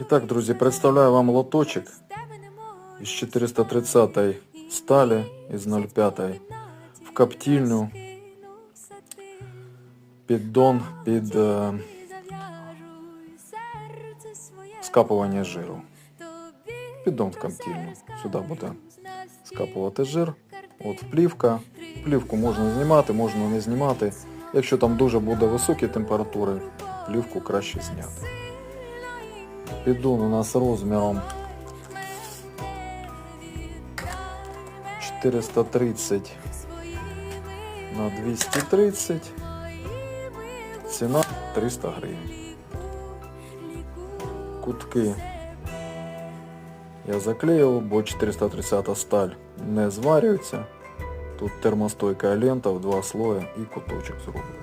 І так, друзі, представляю вам лоточок із 430 сталі із 05 в коптильню піддон під е, скапування жиру. Піддон в коптильню. Сюди буде скапувати жир. От плівка. Плівку можна знімати, можна не знімати. Якщо там дуже буде високі температури, плівку краще зняти. Піддон у нас розміром 430 на 230. Ціна 300 гривень. Кутки я заклеїв, бо 430 сталь не зварюється. Тут термостойка лента в два слоя і куточок зроблений.